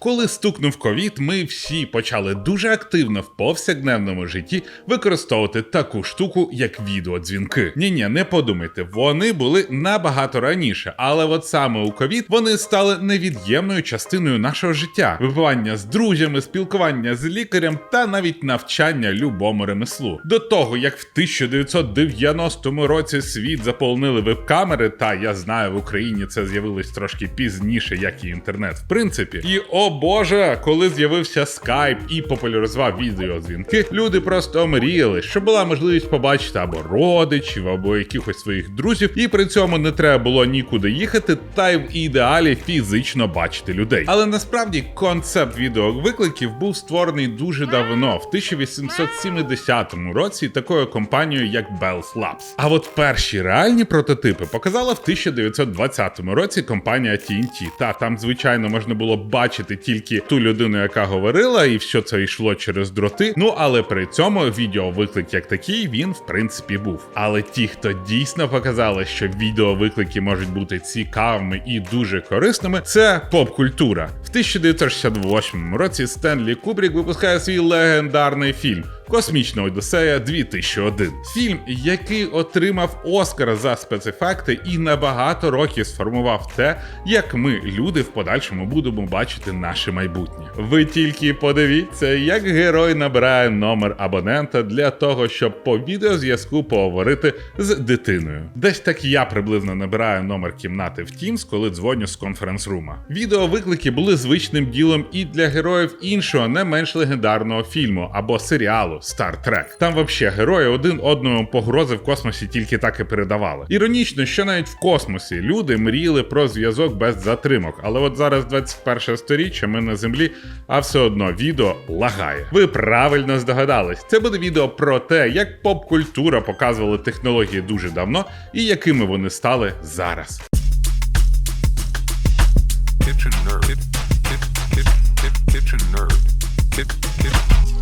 Коли стукнув ковід, ми всі почали дуже активно в повсякденному житті використовувати таку штуку, як відеодзвінки. Ні, ні, не подумайте, вони були набагато раніше, але от саме у ковід вони стали невід'ємною частиною нашого життя: випивання з друзями, спілкування з лікарем та навіть навчання любому ремеслу. До того як в 1990 році світ заполонили веб-камери, та я знаю, в Україні це з'явилось трошки пізніше, як і інтернет, в принципі. І о Боже, коли з'явився скайп і популяризував відеодзвінки, люди просто мріяли, що була можливість побачити або родичів, або якихось своїх друзів, і при цьому не треба було нікуди їхати, та й в ідеалі фізично бачити людей. Але насправді концепт відеовикликів був створений дуже давно, в 1870 році, такою компанією, як Bell Labs. А от перші реальні прототипи показала в 1920 році компанія TNT. Та там, звичайно, можна було бачити тільки ту людину, яка говорила, і все це йшло через дроти. Ну але при цьому відеовиклик як такий він в принципі був. Але ті, хто дійсно показали, що відеовиклики можуть бути цікавими і дуже корисними, це поп-культура. В 1968 році Стенлі Кубрік випускає свій легендарний фільм. Космічна Одіссея 2001. Фільм, який отримав Оскар за спецефекти і на багато років сформував те, як ми, люди, в подальшому будемо бачити наше майбутнє. Ви тільки подивіться, як герой набирає номер абонента для того, щоб по відеозв'язку поговорити з дитиною. Десь так я приблизно набираю номер кімнати в Teams, коли дзвоню з конференц-рума. Відеовиклики були звичним ділом і для героїв іншого, не менш легендарного фільму або серіалу Star Trek. Там вообще герої один одному погрози в космосі тільки так і передавали. Іронічно, що навіть в космосі люди мріяли про зв'язок без затримок, але от зараз 21 сторіччя, ми на землі, а все одно відео лагає. Ви правильно здогадались. Це буде відео про те, як поп-культура показувала технології дуже давно і якими вони стали зараз.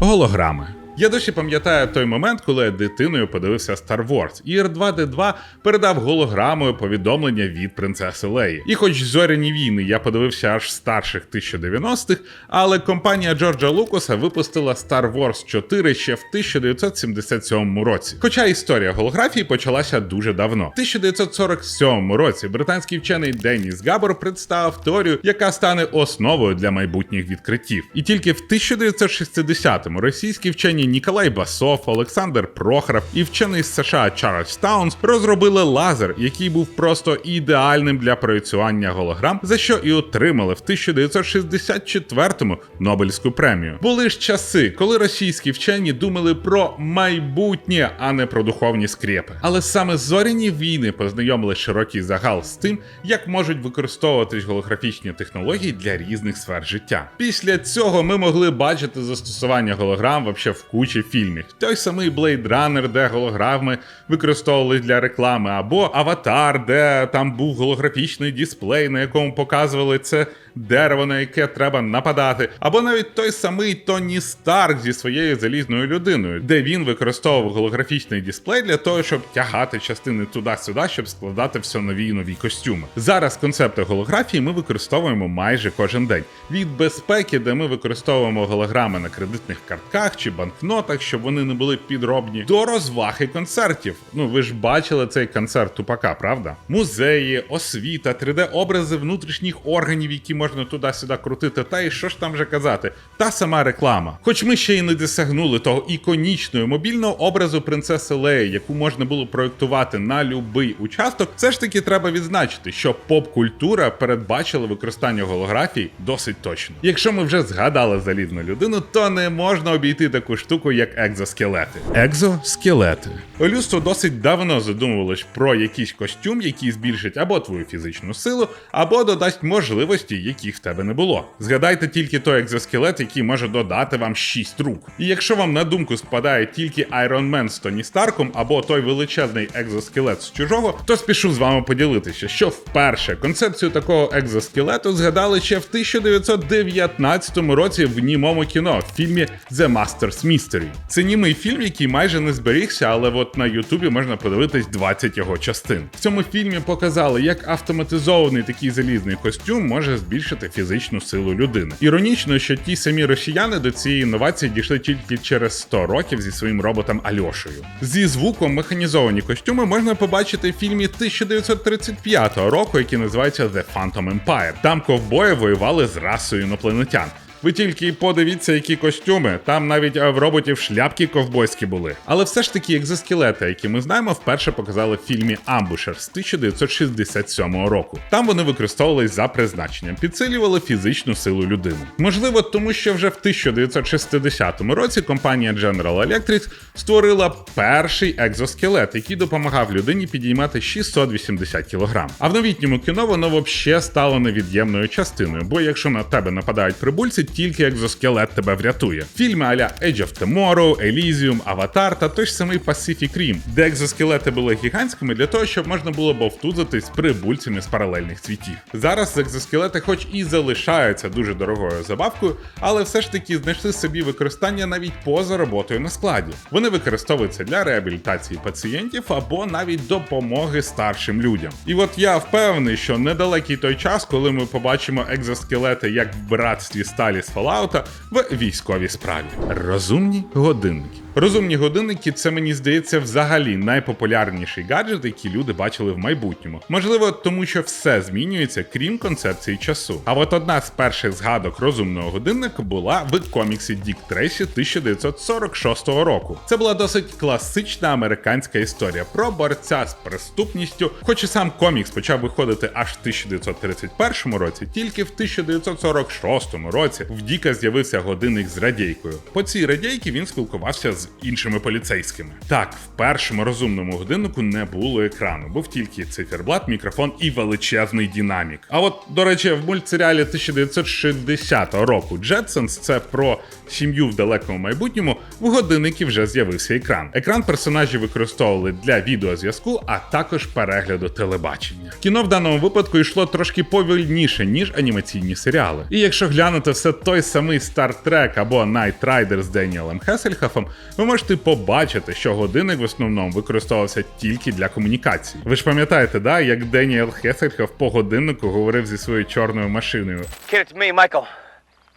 Голограми. Я досі пам'ятаю той момент, коли я дитиною подивився Star Wars, і R2D2 передав голограмою повідомлення від принцеси Леї. І хоч зоряні війни я подивився аж старших 1090-х, але компанія Джорджа Лукаса випустила Star Wars 4 ще в 1977 році. Хоча історія голографії почалася дуже давно. В 1947 році британський вчений Деніс Габор представив теорію, яка стане основою для майбутніх відкриттів. І тільки в 1960-му російські вчені Ніколай Басов, Олександр Прохоров і вчений з США Чарльз Таунс розробили лазер, який був просто ідеальним для проєцювання голограм, за що і отримали в 1964-му Нобелівську премію. Були ж часи, коли російські вчені думали про майбутнє, а не про духовні скрепи. Але саме зоряні війни познайомили широкий загал з тим, як можуть використовуватись голографічні технології для різних сфер життя. Після цього ми могли бачити застосування голограм вообще в кучі фільмів. Той самий Blade Runner, де голограми використовували для реклами, або Аватар, де там був голографічний дисплей, на якому показували це дерево, на яке треба нападати, або навіть той самий Тоні Старк зі своєю залізною людиною, де він використовував голографічний дисплей для того, щоб тягати частини туди-сюди, щоб складати все нові і нові костюми. Зараз концепти голографії ми використовуємо майже кожен день. Від безпеки, де ми використовуємо голограми на кредитних картках чи банкнотах, щоб вони не були підробні, до розваг і концертів. Ну ви ж бачили цей концерт тупака, правда? Музеї, освіта, 3D-образи внутрішніх органів, які можна туди-сюди крутити, та і що ж там вже казати, та сама реклама. Хоч ми ще й не досягнули того іконічного мобільного образу принцеси Леї, яку можна було проєктувати на любий участок, все ж таки треба відзначити, що поп-культура передбачила використання голографій досить точно. Якщо ми вже згадали залізну людину, то не можна обійти таку штуку, як екзоскелети. Екзоскелети. Людство досить давно задумувалось про якийсь костюм, який збільшить або твою фізичну силу, або додасть можливості, яких в тебе не було. Згадайте тільки той екзоскелет, який може додати вам 6 рук. І якщо вам на думку спадає тільки Iron Man з Тоні Старком або той величезний екзоскелет з чужого, то спішу з вами поділитися, що вперше концепцію такого екзоскелету згадали ще в 1919 році в німому кіно в фільмі The Master's Mystery. Це німий фільм, який майже не зберігся, але от на Ютубі можна подивитись 20 його частин. В цьому фільмі показали, як автоматизований такий залізний костюм може збільшити збільшити фізичну силу людини. Іронічно, що ті самі росіяни до цієї інновації дійшли тільки через 100 років зі своїм роботом Альошею. Зі звуком механізовані костюми можна побачити в фільмі 1935 року, який називається The Phantom Empire. Там ковбої воювали з расою інопланетян. Ви тільки подивіться, які костюми. Там навіть е, в роботів шляпки ковбойські були. Але все ж таки екзоскелети, які ми знаємо, вперше показали в фільмі Амбушер з 1967 року. Там вони використовувались за призначенням, підсилювали фізичну силу людини. Можливо, тому що вже в 1960 році компанія General Electric створила перший екзоскелет, який допомагав людині підіймати 680 кг. А в новітньому кіно воно взагалі стало невід'ємною частиною, бо якщо на тебе нападають прибульці, тільки екзоскелет тебе врятує. Фільми аля Edge of Tomorrow, Elysium, Аватар та той ж самий Pacific Rim, де екзоскелети були гігантськими для того, щоб можна було бовтузитись прибульцями з паралельних світів. Зараз екзоскелети, хоч і залишаються дуже дорогою забавкою, але все ж таки знайшли собі використання навіть поза роботою на складі. Вони використовуються для реабілітації пацієнтів або навіть допомоги старшим людям. І от я впевнений, що недалекий той час, коли ми побачимо екзоскелети як в братстві сталі з Fallout в військовій справі. Розумні годинники. Розумні годинники це мені здається взагалі найпопулярніший гаджет, який люди бачили в майбутньому. Можливо, тому що все змінюється, крім концепції часу. А от одна з перших згадок розумного годинника була в коміксі Дік Трейсі 1946 року. Це була досить класична американська історія про борця з преступністю. Хоч і сам комікс почав виходити аж в 1931 році, тільки в 1946 році в Діка з'явився годинник з радійкою. По цій радійці він спілкувався з іншими поліцейськими. Так, в першому розумному годиннику не було екрану, був тільки циферблат, мікрофон і величезний динамік. А от, до речі, в мультсеріалі 1960 року Джетсонс це про сім'ю в далекому майбутньому. В годинникі вже з'явився екран. Екран персонажі використовували для відеозв'язку, а також перегляду телебачення. Кіно в даному випадку йшло трошки повільніше, ніж анімаційні серіали. І якщо глянути все той самий Star Trek або Night Rider з Деніелем Хесельхафом, ви можете побачити, що годинник в основному використовувався тільки для комунікації. Ви ж пам'ятаєте, да, як Деніел Хесельхаф по годиннику говорив зі своєю чорною машиною. Me, Michael.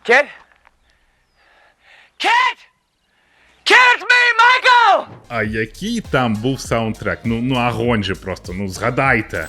Kid? Kid! Kid, it's me, Michael! А який там був саундтрек? Ну ну агонь же просто, ну згадайте.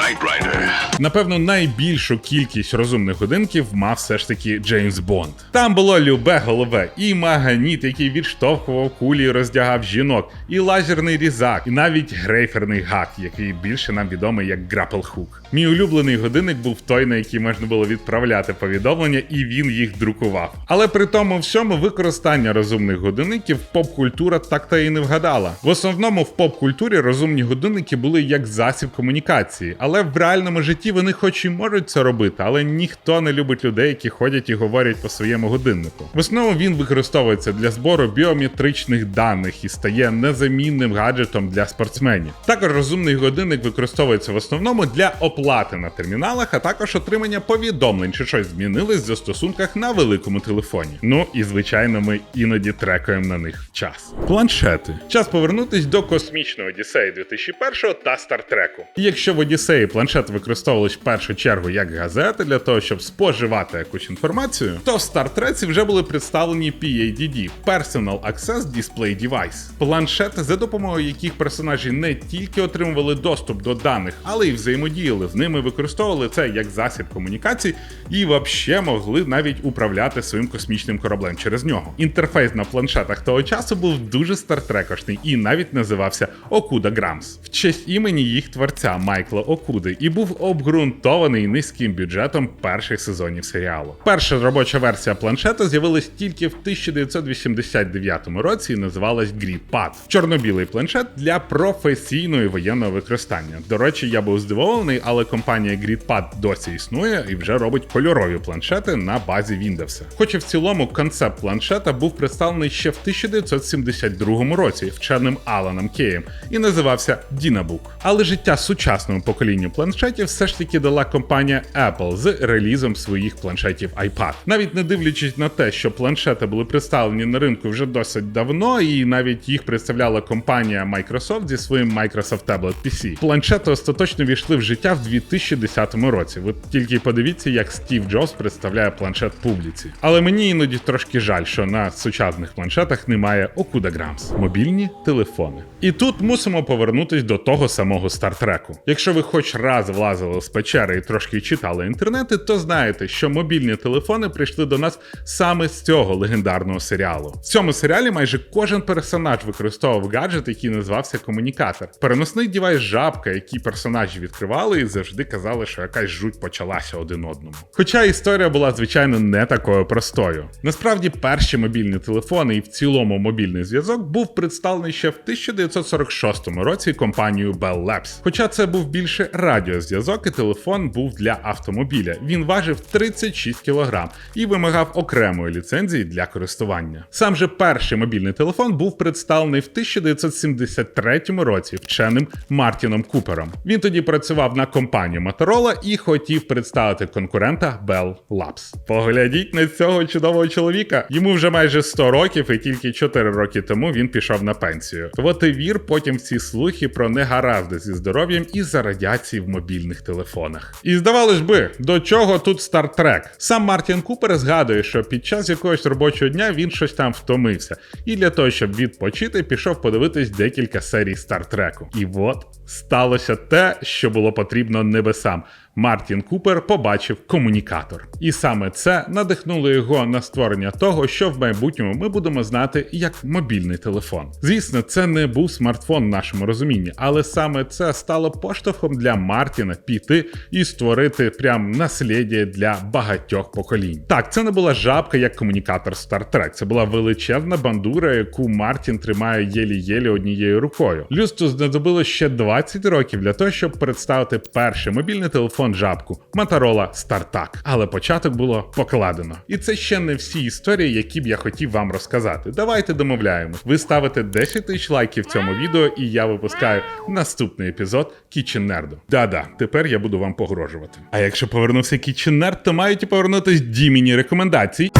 Knight Rider. Напевно, найбільшу кількість розумних годинків мав все ж таки Джеймс Бонд. Там було любе голове, і маганіт, який відштовхував кулі і роздягав жінок, і лазерний різак, і навіть грейферний гак, який більше нам відомий як Hook. Мій улюблений годинник був той, на який можна було відправляти повідомлення, і він їх друкував. Але при тому всьому використання розумних годинників поп-культура так та і не вгадала. В основному в поп-культурі розумні годинники були як засіб комунікації, але в реальному житті вони хоч і можуть це робити, але ніхто не любить людей, які ходять і говорять по своєму годиннику. В основному він використовується для збору біометричних даних і стає незамінним гаджетом для спортсменів. Також розумний годинник використовується в основному для оплати на терміналах, а також отримання повідомлень, чи щось змінилось в застосунках на великому телефоні. Ну і звичайно, ми іноді трекаємо на них час. Планшети. Час повернутись до космічного Одіссеї 2001 та Стартреку. І якщо в Одіссеї планшет використовувались в першу чергу як газети для того, щоб споживати якусь інформацію, то в Стартреці вже були представлені PADD – Personal Access Display Device. Планшети, за допомогою яких персонажі не тільки отримували доступ до даних, але й взаємодіяли з ними, використовували це як засіб комунікації і взагалі могли навіть управляти своїм космічним кораблем через нього. Інтерфейс на планшетах того часу був дуже стартрекошний і навіть називався Okuda Grams в честь імені їх творця Майкла Окуди і був обґрунтований низьким бюджетом перших сезонів серіалу. Перша робоча версія планшета з'явилась тільки в 1989 році і називалась GridPad. Чорно-білий планшет для професійного воєнного використання. До речі, я був здивований, але компанія GridPad досі існує і вже робить кольорові планшети на базі Windows. Хоча в цілому концепт планшета був представлений ще в 1972 році вченим Аланом Кеєм і називався Dynabook. Але життя сучасного покоління поколінню планшетів все ж таки дала компанія Apple з релізом своїх планшетів iPad. Навіть не дивлячись на те, що планшети були представлені на ринку вже досить давно, і навіть їх представляла компанія Microsoft зі своїм Microsoft Tablet PC. Планшети остаточно війшли в життя в 2010 році. Ви тільки подивіться, як Стів Джобс представляє планшет публіці. Але мені іноді трошки жаль, що на сучасних планшетах немає Grams. мобільні телефони. І тут мусимо повернутись до того самого стартреку. Якщо ви хоч раз влазили з печери і трошки читали інтернети, то знаєте, що мобільні телефони прийшли до нас саме з цього легендарного серіалу. В цьому серіалі майже кожен персонаж використовував гаджет, який називався комунікатор. Переносний дівайс жабка, який персонажі відкривали і завжди казали, що якась жуть почалася один одному. Хоча історія була звичайно не такою простою. Насправді, перші мобільні телефони і в цілому мобільний зв'язок був представлений ще в 1946 році компанією Bell Labs. Хоча це був більше радіозв'язок, і телефон був для автомобіля. Він важив 36 кг і вимагав окремої ліцензії для користування. Сам же перший мобільний телефон був представлений в 1973 році вченим Мартіном Купером. Він тоді працював на компанію Motorola і хотів представити конкурента Bell Labs. Поглядіть на цього чудового чоловіка. Йому вже майже 100 років, і тільки 4 роки тому він пішов на пенсію. От і вір потім в ці слухи про негаразди зі здоров'ям із-за радіації в мобільних телефонах. І здавалось би, до чого тут стартрек? Сам Мартін Купер згадує, що під час якогось робочого дня він щось там втомився, і для того, щоб відпочити, пішов подивитись декілька серій Стартреку. І от сталося те, що було потрібно небесам. Мартін Купер побачив комунікатор. І саме це надихнуло його на створення того, що в майбутньому ми будемо знати як мобільний телефон. Звісно, це не був смартфон в нашому розумінні, але саме це стало поштовхом для Мартіна піти і створити прям наслідя для багатьох поколінь. Так, це не була жабка як комунікатор Star Trek, це була величезна бандура, яку Мартін тримає єлі-єлі однією рукою. Люсту знадобило ще 20 років для того, щоб представити перший мобільний телефон жабку Motorola StarTAC. Але початок було покладено. І це ще не всі історії, які б я хотів вам розказати. Давайте домовляємось. Ви ставите 10 тисяч лайків цьому відео, і я випускаю наступний епізод Nerd. Да-да, тепер я буду вам погрожувати. А якщо повернувся Nerd, то мають і повернутись Діміні рекомендації.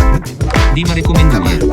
Діма рекомендує.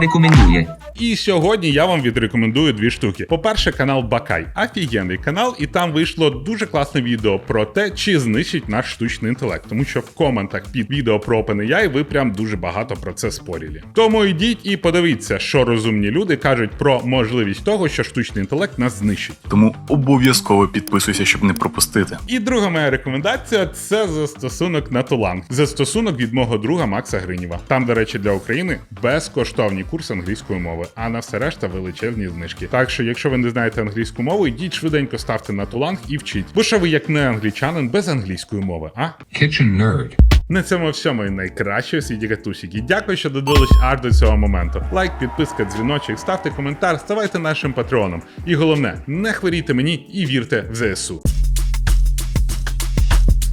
Рекомендує. І сьогодні я вам відрекомендую дві штуки. По-перше, канал Бакай. Офігенний канал, і там вийшло дуже класне відео про те, чи знищить наш штучний інтелект. Тому що в коментах під відео про OpenAI ви прям дуже багато про це спорілі. Тому йдіть і подивіться, що розумні люди кажуть про можливість того, що штучний інтелект нас знищить. Тому обов'язково підписуйся, щоб не пропустити. І друга моя рекомендація це застосунок на Туланг. Застосунок від мого друга Макса Гринєва. Там, до речі, для України безкоштовні курси англійської мови, а на все решта величезні знижки. Так що, якщо ви не знаєте англійську мову, йдіть швиденько ставте на Туланг і вчіть. Бо що ви як не англічанин без англійської мови, а? Kitchen Nerd. На цьому всьому і найкраще у світі катусіки. Дякую, що додивились аж до цього моменту. Лайк, підписка, дзвіночок, ставте коментар, ставайте нашим патреоном. І головне, не хворійте мені і вірте в ЗСУ.